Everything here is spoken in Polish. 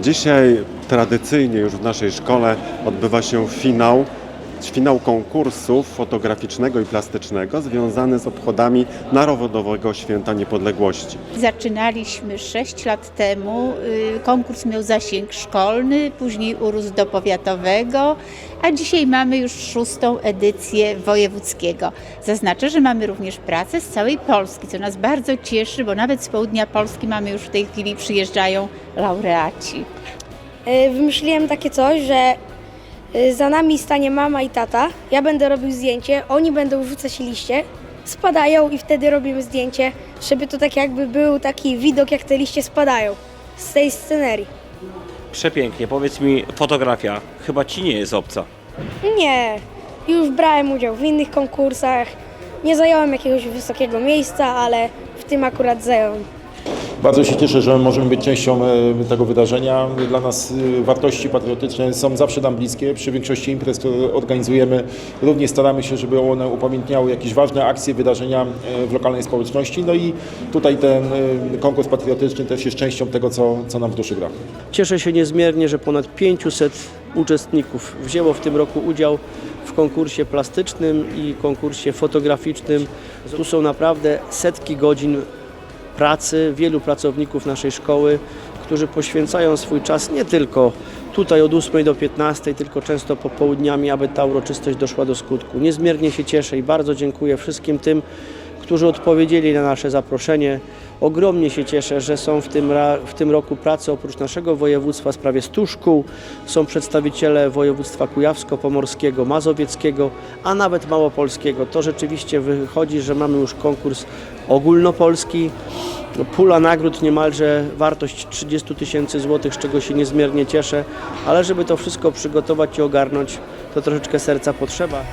Dzisiaj tradycyjnie już w naszej szkole odbywa się finał, finał konkursu fotograficznego i plastycznego związany z obchodami Narodowego Święta Niepodległości. Zaczynaliśmy 6 lat temu. y, Konkurs miał zasięg szkolny, później urósł do powiatowego, a dzisiaj mamy już szóstą edycję wojewódzkiego. Zaznaczę, że mamy również pracę z całej Polski, co nas bardzo cieszy, bo nawet z południa Polski mamy już w tej chwili przyjeżdżają laureaci. E, Wymyśliłem takie coś, że za nami stanie mama i tata, ja będę robił zdjęcie, oni będą rzucać liście, spadają i wtedy robimy zdjęcie, żeby to tak jakby był taki widok, jak te liście spadają z tej scenerii. Przepięknie. Powiedz mi, fotografia chyba ci nie jest obca. Nie, już brałem udział w innych konkursach, nie zająłem jakiegoś wysokiego miejsca, ale w tym akurat zająłem. Bardzo się cieszę, że możemy być częścią e, tego wydarzenia. Dla nas e, wartości patriotyczne są zawsze nam bliskie. Przy większości imprez, które organizujemy, również staramy się, żeby one upamiętniały jakieś ważne akcje, wydarzenia e, w lokalnej społeczności. No i tutaj ten konkurs patriotyczny też jest częścią tego, co, co nam w duszy gra. Cieszę się niezmiernie, że ponad 500 uczestników wzięło w tym roku udział w konkursie plastycznym i konkursie fotograficznym. Tu są naprawdę setki godzin pracy wielu pracowników naszej szkoły, którzy poświęcają swój czas nie tylko tutaj od 8 do 15, tylko często popołudniami, aby ta uroczystość doszła do skutku. Niezmiernie się cieszę i bardzo dziękuję wszystkim tym, którzy odpowiedzieli na nasze zaproszenie. Ogromnie się cieszę, że są w tym, w tym roku prace oprócz naszego województwa z prawie 100 szkół. Są przedstawiciele województwa kujawsko-pomorskiego, mazowieckiego, a nawet małopolskiego. To rzeczywiście wychodzi, że mamy już konkurs ogólnopolski. Pula nagród niemalże wartość 30 tysięcy złotych, z czego się niezmiernie cieszę, ale żeby to wszystko przygotować i ogarnąć, to troszeczkę serca potrzeba.